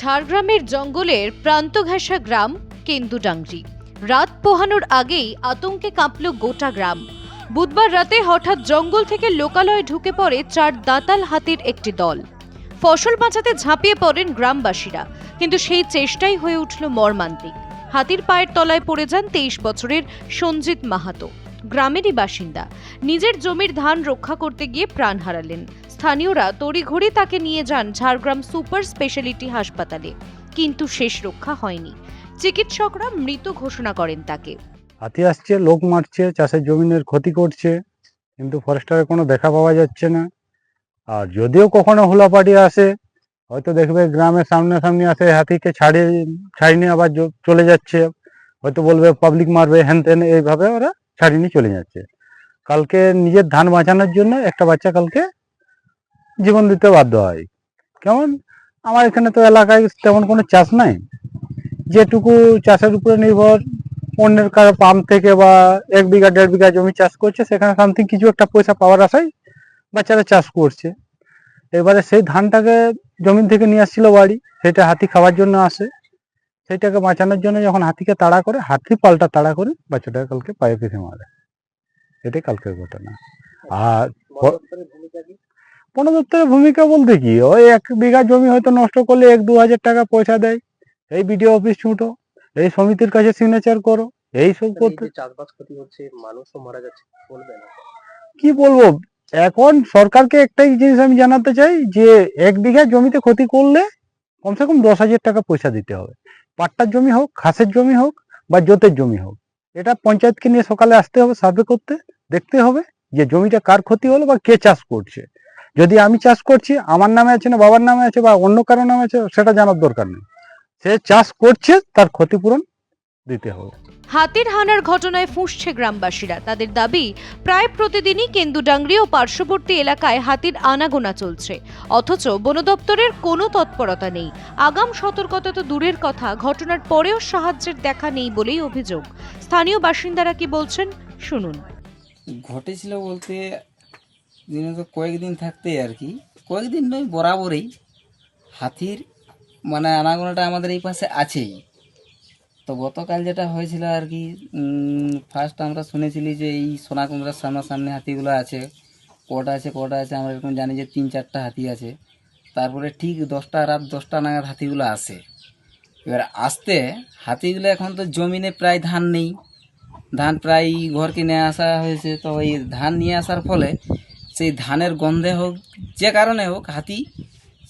ঝাড়গ্রামের জঙ্গলের প্রান্তঘাসা গ্রাম কেন্দুডাংরি। রাত পোহানোর আগেই আতঙ্কে কাঁপল গোটা গ্রাম। বুধবার রাতে হঠাৎ জঙ্গল থেকে লোকালয়ে ঢুকে পড়ে চার দাঁতাল হাতির একটি দল। ফসল বাঁচাতে ঝাঁপিয়ে পড়েন গ্রামবাসীরা, কিন্তু সেই চেষ্টাই হয়ে উঠল মর্মান্তিক। হাতির পায়ের তলায় পড়ে যান তেইশ বছরের সঞ্জিত মাহাতো। গ্রামেরই বাসিন্দা। নিজের জমির ধান রক্ষা করতে গিয়ে প্রাণ হারালেন। স্থানীয়রা তড়িঘড়ি তাকে নিয়ে যান ঝাড়গ্রাম সুপার স্পেশালিটি হাসপাতালে, কিন্তু শেষ রক্ষা হয়নি। চিকিৎসকরা মৃত ঘোষণা করেন তাকে। হাতি আসছে, লোক মারছে, চাষের জমিনের ক্ষতি করছে, কিন্তু ফরেস্টারের কোনো দেখা পাওয়া যাচ্ছে না। আর যদিও কখনো হুলাপাটি আসে, হয়তো দেখবে গ্রামের সামনাসামনি আসে, হাতিকে ছাড়িয়ে ছাড়িয়ে আবার চলে যাচ্ছে। হয়তো বলবে পাবলিক মারবে হ্যান ত্যান এইভাবে ওরা ছাড়িয়ে চলে যাচ্ছে। কালকে নিজের ধান বাঁচানোর জন্য একটা বাচ্চা কালকে জীবন দিতে বাধ্য হয়। কেমন? আমার এখানে তো এলাকায় তেমন কোনো চাষ নাই। যেটুকু চাষের উপরে নির্ভর, অন্যের কারও পাম্প থেকে বা এক বিঘা, দেড় বিঘা জমি চাষ করছে, সেখানে সামথিং কিছু একটা পয়সা পাওয়ার আশায় বাচ্চারা চাষ করছে। এবারে সেই ধানটাকে জমিন থেকে নিয়ে আসছিল বাড়ি, সেটা হাতি খাওয়ার জন্য আসে। সেইটাকে বাঁচানোর জন্য যখন হাতিকে তাড়া করে, হাতি পাল্টা তাড়া করে বাচ্চাটাকে কালকে পায়ে পিঠে মারে। এটাই কালকের ঘটনা। আর ব- বন দপ্তরের ভূমিকা বলতে কি? ওই এক বিঘা জমি হয়তো নষ্ট করলে এক দু হাজার টাকা পয়সা দেয়। এই বিডিও অফিস ছুটো এই সমিতির কাছে সিগনেচার করো এই সব করতে চাষবাস ক্ষতি হচ্ছে মানুষও মারা যাচ্ছে বলবেন কি বলব? এখন সরকারকে একটাই জিনিস আমি জানাতে চাই যে এক বিঘা জমিতে ক্ষতি করলে কমসে কম দশ হাজার টাকা পয়সা দিতে হবে। পাট্টার জমি হোক খাসের জমি হোক বা জোতের জমি হোক। এটা পঞ্চায়েতকে নিয়ে সকালে আসতে হবে সার্ভে করতে দেখতে হবে যে জমিটা কার ক্ষতি হলো বা কে চাষ করছে। যদি আমি চাষ করছি আমার নামে আছে না বাবার নামে আছে বা অন্য কারও নামে আছে সেটা জানার দরকার নেই। সে চাষ করছে তার ক্ষতিপূরণ দিতে হবে। হাতির হানার ঘটনায় ফুঁসছে গ্রামবাসীরা। তাদের দাবি প্রায় প্রতিদিনই কেন্দুডাংরি ও পার্শ্ববর্তী এলাকায় হাতির আনাগোনা চলছে। অথচ বন দপ্তরের কোনো তৎপরতা নেই। আগাম সতর্কতা তো দূরের কথা ঘটনার পরেও সাহায্যের দেখা নেই বলেই অভিযোগ। স্থানীয় বাসিন্দারা কি বলছেন শুনুন। ঘটেছিল বলতে দিনে তো কয়েকদিন থাকতেই আর কি। কয়েকদিন নয়, বরাবরই হাতির মানে আনাগোনাটা আমাদের এই পাশে আছেই। তো গতকাল যেটা হয়েছিল আর কি ফার্স্ট আমরা শুনেছিলি যে এই সোনাকুমড়ার সামনাসামনি হাতিগুলো আছে, কটা আছে কটা আছে, আমরা এরকম জানি যে তিন চারটা হাতি আছে। তারপরে ঠিক দশটা, রাত দশটা নাগাদ হাতিগুলো আসে। এবার আসতে হাতিগুলো এখন তো জমিনে প্রায় ধান নেই। ধান প্রায় ঘরকে নিয়ে আসা হয়েছে। তো এই ধান নিয়ে আসার ফলে সেই ধানের গন্ধে হোক, যে কারণে হোক, হাতি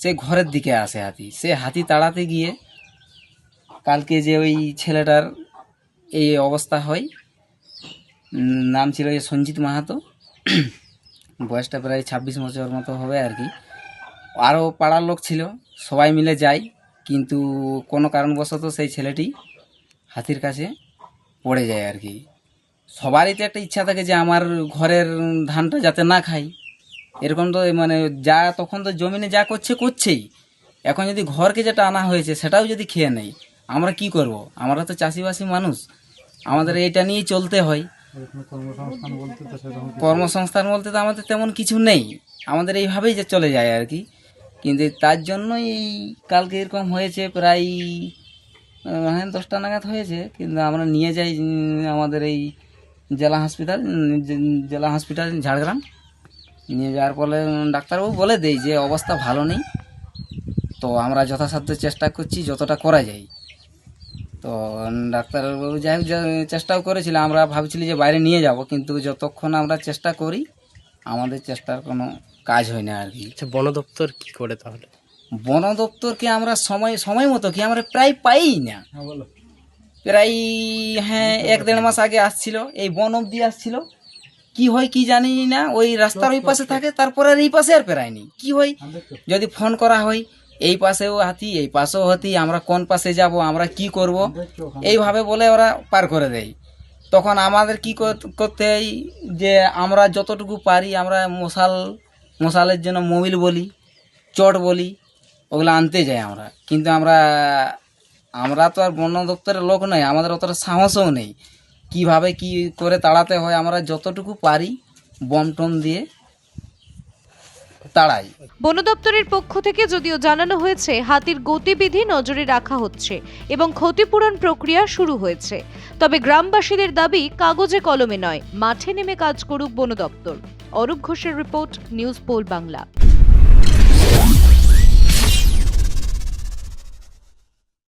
সে ঘরের দিকে আসে হাতি। সে হাতি তাড়াতে গিয়ে কালকে যে ওই ছেলেটার এই অবস্থা হয় নাম ছিল যে সঞ্জিত মাহাতো। বয়সটা প্রায় ছাব্বিশ বছর মতো হবে আর কি। আরও পাড়ার লোক ছিল, সবাই মিলে যায় কিন্তু কোনো কারণবশত সেই ছেলেটি হাতির কাছে পড়ে যায় আর কি। সবারই তো একটা ইচ্ছা থাকে যে আমার ঘরের ধানটা যাতে না খাই। এরকম তো মানে যা তখন তো জমিনে যা করছে, করছেই। এখন যদি ঘরকে যেটা আনা হয়েছে, সেটাও যদি খেয়ে নেই, আমরা কি করব? আমরা তো চাষিবাসী মানুষ। আমাদের এটা নিয়েই চলতে হয়। কর্মসংস্থান বলতে তো আমাদের তেমন কিছু নেই। আমাদের এইভাবেই যে চলে যায় আর কি। কিন্তু তার জন্যই এই কালকে এরকম হয়েছে, প্রায় হ্যাঁ দশটা নাগাদ হয়েছে। কিন্তু আমরা নিয়ে যাই আমাদের এই জেলা হসপিটাল জেলা হসপিটাল ঝাড়গ্রাম। নিয়ে যাওয়ার ফলে ডাক্তারবাবু বলে দেয় যে অবস্থা ভালো নেই। তো আমরা যথাসাধ্য চেষ্টা করছি যতটা করা যায়। তো ডাক্তারবাবু যাই হোক চেষ্টাও করেছিল। আমরা ভাবছিলি যে বাইরে নিয়ে যাব কিন্তু যতক্ষণ আমরা চেষ্টা করি আমাদের চেষ্টার কোনো কাজ হয় না আর কি। আচ্ছা বন দপ্তর কি করে তাহলে? বন দপ্তরকে আমরা সময় সময় মতো কি আমরা প্রায় পাই না। প্রায় হ্যাঁ এক দেড় মাস আগে আসছিল এই বন অব্দি আসছিল। কি হয় কি জানি না, ওই রাস্তার ওই পাশে থাকে, তারপরে আর এই পাশে আর পেরায়নি কি হয়? যদি ফোন করা হয়, এই পাশেও হাতি, এই পাশেও হাতি, আমরা কোন পাশে যাব, আমরা কি করব? এইভাবে বলে ওরা পার করে দেয়। তখন আমাদের কি করতে হয় যে, আমরা যতটুকু পারি, আমরা মশাল, মশালের জন্য মোবিল বলি, চট বলি, ওগুলো আনতে যাই আমরা। কিন্তু আমরা আমরা তো আর বন দপ্তরের লোক নয় আমাদের অতটা সাহসও নেই। কীভাবে কি করে তাড়াতে হয়, আমরা যতটুকু পারি বম টম দিয়ে তাড়াই। বন দপ্তরের পক্ষ থেকে যদিও জানানো হয়েছে, হাতির গতিবিধি নজরে রাখা হচ্ছে এবং ক্ষতিপূরণ প্রক্রিয়া শুরু হয়েছে। তবে গ্রামবাসীদের দাবি, কাগজে কলমে নয়, মাঠে নেমে কাজ করুক বন দপ্তর। অরূপ ঘোষের রিপোর্ট, নিউজ পোল বাংলা।